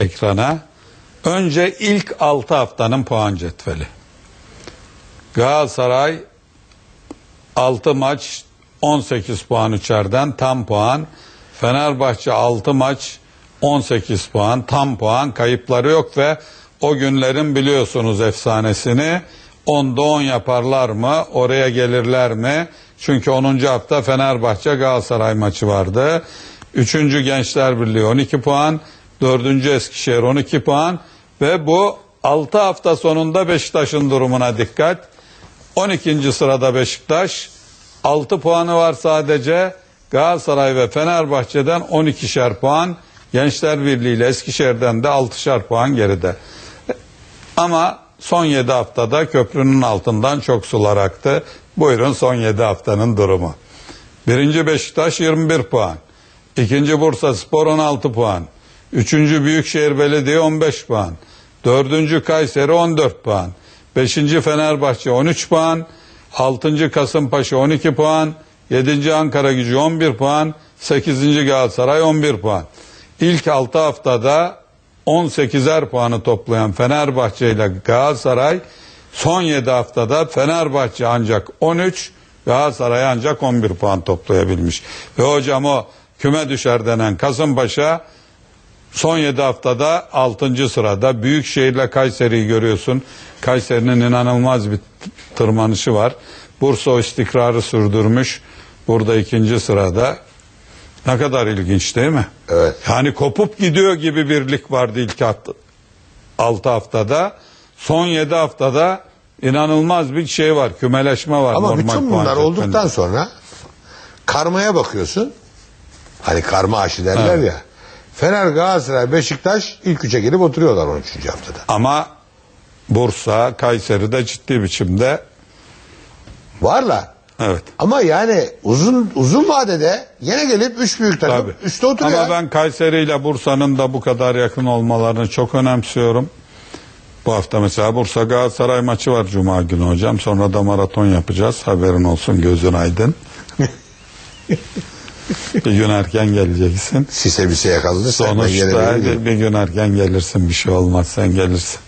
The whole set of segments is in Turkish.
ekrana. Önce ilk 6 haftanın puan cetveli. Galatasaray 6 maç 18 puan içeriden tam puan. Fenerbahçe 6 maç 18 puan tam puan kayıpları yok ve o günlerin biliyorsunuz efsanesini 10'da 10 yaparlar mı oraya gelirler mi? Çünkü 10. hafta Fenerbahçe Galatasaray maçı vardı. 3. Gençler Birliği 12 puan, 4. Eskişehir 12 puan ve bu 6 hafta sonunda Beşiktaş'ın durumuna dikkat. 12. sırada Beşiktaş 6 puanı var sadece. Galatasaray ve Fenerbahçe'den 12'şer puan. Gençler Birliği ile Eskişehir'den de 6'şer puan geride. Ama son 7 haftada köprünün altından çok sular aktı. Buyurun son 7 haftanın durumu. Birinci Beşiktaş 21 puan. İkinci Bursa Spor 16 puan. Üçüncü Büyükşehir Belediye 15 puan. Dördüncü Kayseri 14 puan. Beşinci Fenerbahçe 13 puan. Altıncı Kasımpaşa 12 puan. Yedinci Ankara gücü 11 puan. Sekizinci Galatasaray 11 puan. İlk 6 haftada 18'er puanı toplayan Fenerbahçe ile Galatasaray son 7 haftada Fenerbahçe ancak 13, Galatasaray ancak 11 puan toplayabilmiş. Ve hocam o küme düşer denen Kasımpaşa son 7 haftada 6. sırada. Büyükşehir'le Kayseri'yi görüyorsun. Kayseri'nin inanılmaz bir tırmanışı var. Bursa o istikrarı sürdürmüş. Burada ikinci sırada. Ne kadar ilginç değil mi? Evet. Yani kopup gidiyor gibi bir lig vardı ilk 6 haftada. Son 7 haftada inanılmaz bir şey var. Kümeleşme var. Ama normal bütün bunlar olduktan sonra karmaya bakıyorsun. Hani karma aşı derler Evet. ya. Fener, Galatasaray, Beşiktaş ilk üçe gelip oturuyorlar 13. haftada. Ama Bursa, Kayseri'de ciddi biçimde Varlar. evet. Ama yani uzun uzun vadede yine gelip üç büyük takım Tabii. üstte oturuyor. Ama ben Kayseri ile Bursa'nın da bu kadar yakın olmalarını çok önemsiyorum. Bu hafta mesela Bursa Galatasaray maçı var Cuma günü hocam. Sonra da maraton yapacağız. Haberin olsun gözün aydın. bir gün erken geleceksin. Sise bir şey yakalanırsa ben Sonuçta bir gün erken gelirsin bir şey olmaz sen gelirsin.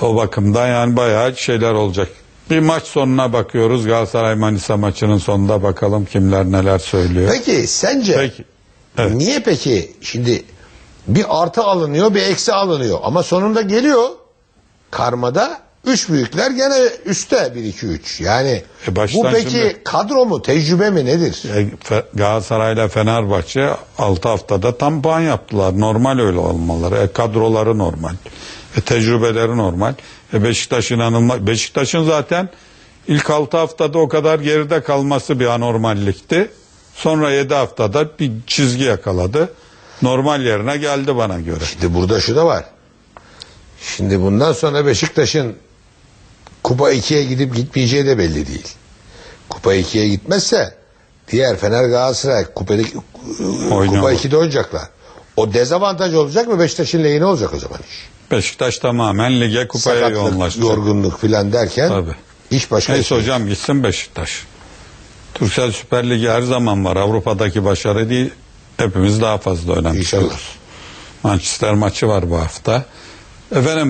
O bakımdan yani bayağı şeyler olacak. Bir maç sonuna bakıyoruz. Galatasaray Manisa maçının sonunda bakalım kimler neler söylüyor. Peki sence Peki. Evet. niye peki şimdi bir artı alınıyor bir eksi alınıyor ama sonunda geliyor karmada üç büyükler gene üstte 1 2 3 yani E bu peki şimdi- kadro mu tecrübe mi nedir? E, Fe- Galatasaray ile Fenerbahçe 6 haftada tam puan yaptılar. Normal öyle olmaları. E, kadroları normal. E, tecrübeleri normal. E, Beşiktaş inanılmaz. Beşiktaş'ın zaten ilk 6 haftada o kadar geride kalması bir anormallikti. Sonra 7 haftada bir çizgi yakaladı. Normal yerine geldi bana göre. Şimdi burada şu da var. Şimdi bundan sonra Beşiktaş'ın Kupa 2'ye gidip gitmeyeceği de belli değil. Kupa 2'ye gitmezse diğer Fener Galatasaray Kupa, Kupa Oynuyorlar. 2'de oynayacaklar. O dezavantaj olacak mı Beşiktaş'ın lehine olacak o zaman iş. Beşiktaş tamamen lige kupaya Sakatlık, yoğunlaşacak. yorgunluk filan derken Tabii. iş başka Neyse iş. hocam gitsin Beşiktaş. Türksel Süper Ligi her zaman var. Avrupa'daki başarı değil. Hepimiz daha fazla önemsiyoruz. İnşallah. Manchester maçı var bu hafta. Efendim